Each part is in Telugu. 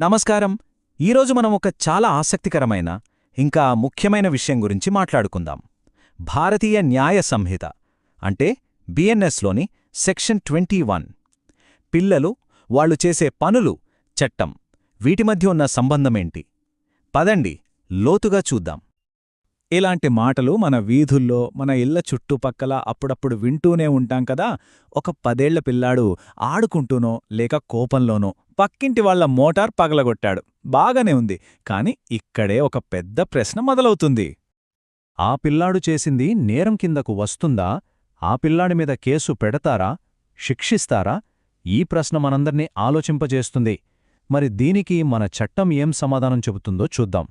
నమస్కారం. ఈరోజు మనం ఒక చాలా ఆసక్తికరమైన ఇంకా ముఖ్యమైన విషయం గురించి మాట్లాడుకుందాం. భారతీయ న్యాయ సంహిత అంటే బిఎన్ఎస్లోని సెక్షన్ ట్వంటీ వన్. పిల్లలు వాళ్ళు చేసే పనులు చట్టం వీటి మధ్య ఉన్న సంబంధమేంటి? పదండి లోతుగా చూద్దాం. ఇలాంటి మాటలు మన వీధుల్లో మన ఇళ్ళ చుట్టుపక్కల అప్పుడప్పుడు వింటూనే ఉంటాం కదా. ఒక పదేళ్ళ పిల్లాడు ఆడుకుంటూనో లేక కోపంలోనో పక్కింటి వాళ్ళ మోటార్ పగలగొట్టాడు. బాగానే ఉంది. కాని ఇక్కడే ఒక పెద్ద ప్రశ్న మొదలవుతుంది. ఆ పిల్లాడు చేసింది నేరం కిందకు వస్తుందా? ఆ పిల్లాడి మీద కేసు పెడతారా? శిక్షిస్తారా? ఈ ప్రశ్న మనందర్నీ ఆలోచింపజేస్తుంది. మరి దీనికి మన చట్టం ఏం సమాధానం చెబుతుందో చూద్దాం.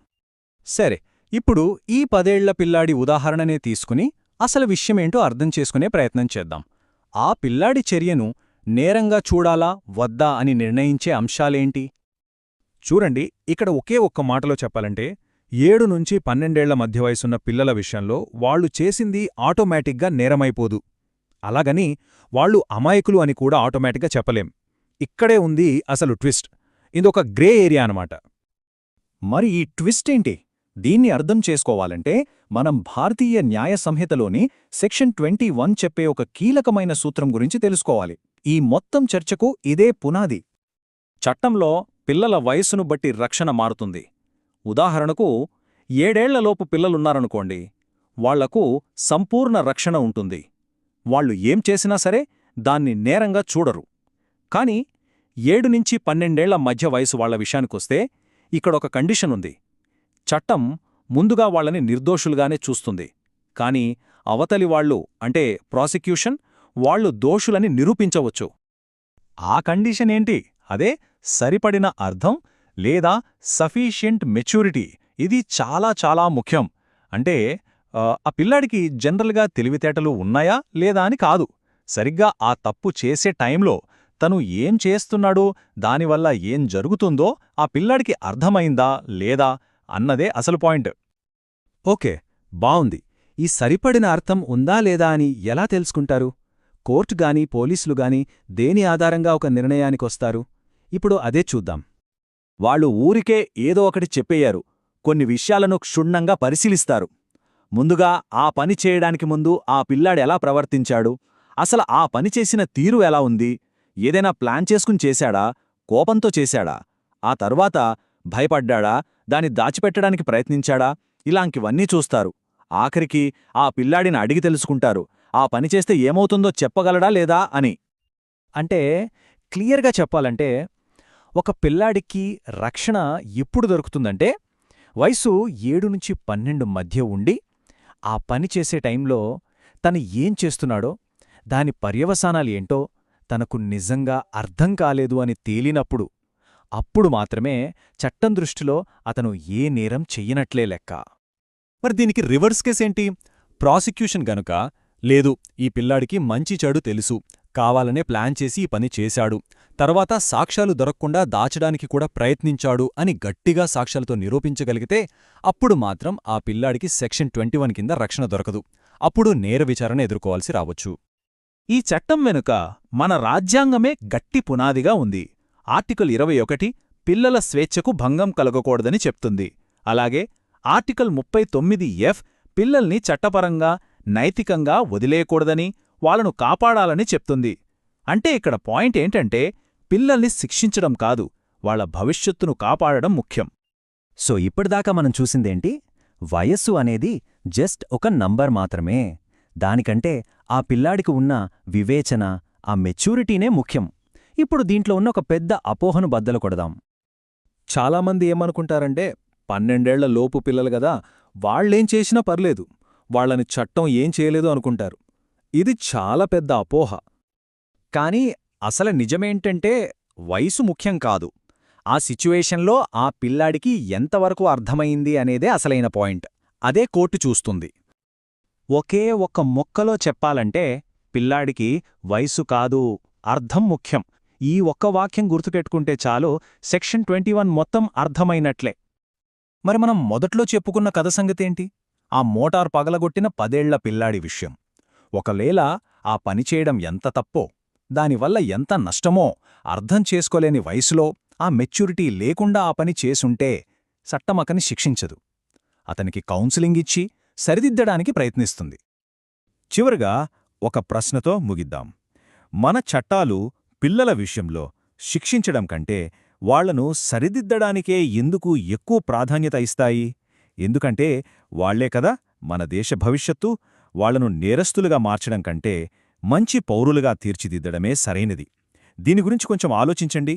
సరే ఇప్పుడు ఈ పదేళ్ళ పిల్లాడి ఉదాహరణనే తీసుకుని అసలు విషయమేంటో అర్థం చేసుకునే ప్రయత్నం చేద్దాం. ఆ పిల్లాడి చర్యను నేరంగా చూడాలా వద్దా అని నిర్ణయించే అంశాలేంటి? చూడండి ఇక్కడ ఒకే ఒక్క మాటలో చెప్పాలంటే ఏడు నుంచి పన్నెండేళ్ళ మధ్య వయసున్న పిల్లల విషయంలో వాళ్ళు చేసింది ఆటోమేటిక్గా నేరమైపోదు. అలాగని వాళ్ళు అమాయకులు అని కూడా ఆటోమేటిక్గా చెప్పలేం. ఇక్కడే ఉంది అసలు ట్విస్ట్. ఇదొక గ్రే ఏరియా అనమాట మరి ఈ ట్విస్ట్ ఏంటి? దీన్ని అర్థం చేసుకోవాలంటే మనం భారతీయ న్యాయ సంహితలోని సెక్షన్ ట్వంటీ వన్ చెప్పే ఒక కీలకమైన సూత్రం గురించి తెలుసుకోవాలి. ఈ మొత్తం చర్చకు ఇదే పునాది. చట్టంలో పిల్లల వయస్సును బట్టి రక్షణ మారుతుంది. ఉదాహరణకు ఏడేళ్ళలోపు పిల్లలున్నారనుకోండి వాళ్ళకు సంపూర్ణ రక్షణ ఉంటుంది. వాళ్ళు ఏం చేసినా సరే దాన్ని నేరంగా చూడరు. కాని ఏడు నుంచి పన్నెండేళ్ళ మధ్య వయసు వాళ్ళ విషయానికొస్తే ఇక్కడొక కండిషన్ ఉంది. చట్టం ముందుగా వాళ్ళని నిర్దోషులుగానే చూస్తుంది. కాని అవతలి వాళ్ళు అంటే ప్రాసిక్యూషన్ వాళ్ళు దోషులని నిరూపించవచ్చు. ఆ కండిషన్ ఏంటి? అదే సరిపడిన అర్థం లేదా సఫీషియంట్ మెచ్యూరిటీ. ఇది చాలా చాలా ముఖ్యం. అంటే ఆ, ఆ పిల్లాడికి జనరల్గా తెలివితేటలు ఉన్నాయా లేదా అని కాదు. సరిగ్గా ఆ తప్పు చేసే టైంలో తను ఏం చేస్తున్నాడో దానివల్ల ఏం జరుగుతుందో ఆ పిల్లాడికి అర్థమైందా లేదా అన్నదే అసలు పాయింట్. ఓకే బావుంది. ఈ సరిపడిన అర్థం ఉందా లేదా అని ఎలా తెలుసుకుంటారు? కోర్టు గాని పోలీసులు గాని దేని ఆధారంగా ఒక నిర్ణయానికొస్తారు? ఇప్పుడు అదే చూద్దాం. వాళ్ళు ఊరికే ఏదో ఒకటి చెప్పేయారు. కొన్ని విషయాలను క్షుణ్ణంగా పరిశీలిస్తారు. ముందుగా ఆ పని చేయడానికి ముందు ఆ పిల్లాడెలా ప్రవర్తించాడు? అసలు ఆ పని చేసిన తీరు ఎలా ఉంది? ఏదైనా ప్లాన్ చేసుకుని చేశాడా? కోపంతో చేశాడా? ఆ తర్వాత భయపడ్డాడా? దాన్ని దాచిపెట్టడానికి ప్రయత్నించాడా? ఇలాంటివన్నీ చూస్తారు. ఆఖరికి ఆ పిల్లాడిని అడిగి తెలుసుకుంటారు. ఆ పని చేస్తే ఏమవుతుందో చెప్పగలడా లేదా అని. అంటే క్లియర్గా చెప్పాలంటే ఒక పిల్లాడికి రక్షణ ఎప్పుడు దొరుకుతుందంటే వయసు ఏడు నుంచి పన్నెండు మధ్య ఉండి ఆ పని చేసే టైంలో తను ఏం చేస్తున్నాడో దాని పర్యవసానాలు ఏంటో తనకు నిజంగా అర్థం కాలేదు అని తేలినప్పుడు అప్పుడు మాత్రమే చట్టం దృష్టిలో అతను ఏ నేరం చెయ్యనట్లే లెక్క. మరి దీనికి రివర్స్ కేసేంటి? ప్రాసిక్యూషన్ గనుక లేదు ఈ పిల్లాడికి మంచి చెడు తెలుసు. కావాలనే ప్లాన్ చేసి ఈ పని చేశాడు. తర్వాత సాక్ష్యాలు దొరక్కుండా దాచడానికి కూడా ప్రయత్నించాడు అని గట్టిగా సాక్ష్యాలతో నిరూపించగలిగితే అప్పుడు మాత్రం ఆ పిల్లాడికి సెక్షన్ ట్వంటీ వన్ కింద రక్షణ దొరకదు. అప్పుడు నేర విచారణ ఎదుర్కోవాల్సి రావచ్చు. ఈ చట్టం వెనుక మన రాజ్యాంగమే గట్టి పునాదిగా ఉంది. ఆర్టికల్ ఇరవై ఒకటి పిల్లల స్వేచ్ఛకు భంగం కలగకూడదని చెప్తుంది. అలాగే ఆర్టికల్ ముప్పై తొమ్మిది ఎఫ్ పిల్లల్ని చట్టపరంగా నైతికంగా వదిలేయకూడదని వాళ్ళను కాపాడాలని చెప్తుంది. అంటే ఇక్కడ పాయింట్ ఏంటంటే పిల్లల్ని శిక్షించడం కాదు వాళ్ళ భవిష్యత్తును కాపాడడం ముఖ్యం. సో ఇప్పటిదాకా మనం చూసిందేంటి? వయస్సు అనేది జస్ట్ ఒక నంబర్ మాత్రమే. దానికంటే ఆ పిల్లాడికి ఉన్న వివేచన ఆ మెచ్యూరిటీనే ముఖ్యం. ఇప్పుడు దీంట్లో ఉన్న ఒక పెద్ద అపోహను బద్దలు కొడదాం. చాలామంది ఏమనుకుంటారంటే పన్నెండేళ్ళ లోపు పిల్లలు గదా వాళ్ళేం చేసినా పర్లేదు. వాళ్ళని చట్టం ఏం చేయలేదు అనుకుంటారు. ఇది చాలా పెద్ద అపోహ. కానీ అసలు నిజమేంటంటే వయసు ముఖ్యం కాదు. ఆ సిచ్యువేషన్లో ఆ పిల్లాడికి ఎంతవరకు అర్థమైంది అనేదే అసలైన పాయింట్. అదే కోర్టు చూస్తుంది. ఒకే ఒక్క మొక్కలో చెప్పాలంటే పిల్లాడికి వయసు కాదు అర్థం ముఖ్యం. ఈ ఒక్క వాక్యం గుర్తుపెట్టుకుంటే చాలు సెక్షన్ ట్వంటీ మొత్తం అర్థమైనట్లే. మరి మనం మొదట్లో చెప్పుకున్న కథ సంగతేంటి? ఆ మోటార్ పగలగొట్టిన పదేళ్ళ పిల్లాడి విషయం. ఒకవేళ ఆ పనిచేయడం ఎంత తప్పో దానివల్ల ఎంత నష్టమో అర్థం చేసుకోలేని వయసులో ఆ మెచ్యూరిటీ లేకుండా ఆ పని చేసుంటే చట్టమకని శిక్షించదు. అతనికి కౌన్సిలింగ్ ఇచ్చి సరిదిద్దడానికి ప్రయత్నిస్తుంది. చివరగా ఒక ప్రశ్నతో ముగిద్దాం. మన చట్టాలు పిల్లల విషయంలో శిక్షించడం కంటే వాళ్ళను సరిదిద్దడానికే ఎందుకు ఎక్కువ ప్రాధాన్యత ఇస్తాయి? ఎందుకంటే వాళ్ళే కదా మన దేశ భవిష్యత్తు వాళ్ళను నేరస్తులుగా మార్చడం కంటే మంచి పౌరులుగా తీర్చిదిద్దడమే సరైనది. దీని గురించి కొంచెం ఆలోచించండి.